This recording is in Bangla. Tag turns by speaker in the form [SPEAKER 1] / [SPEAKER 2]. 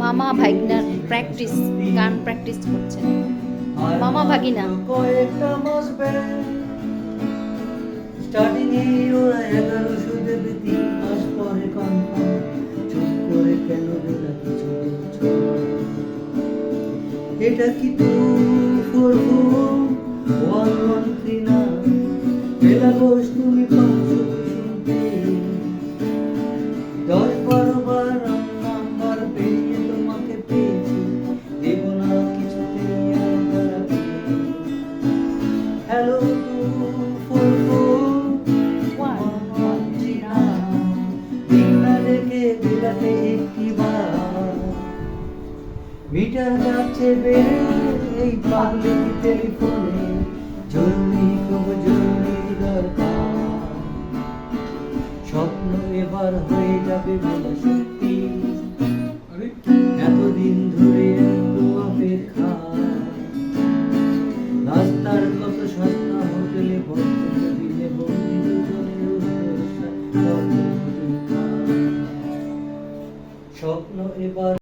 [SPEAKER 1] মামা ভাগনার প্র্যাকটিস গান প্র্যাকটিস করছেন মামা ভাগিনা।
[SPEAKER 2] এটা কি টু না বেলা তুমি মিটার যাচ্ছে বেড়ে এই পাবলিক টেলিফোনে জরুরি খুব জরুরি দরকার। স্বপ্ন এবার হয়ে যাবে বলে সত্যি। এতদিন ধরে একটু অপেক্ষা। রাস্তার কত সস্তা হোটেলে দিলে স্বপ্ন এবার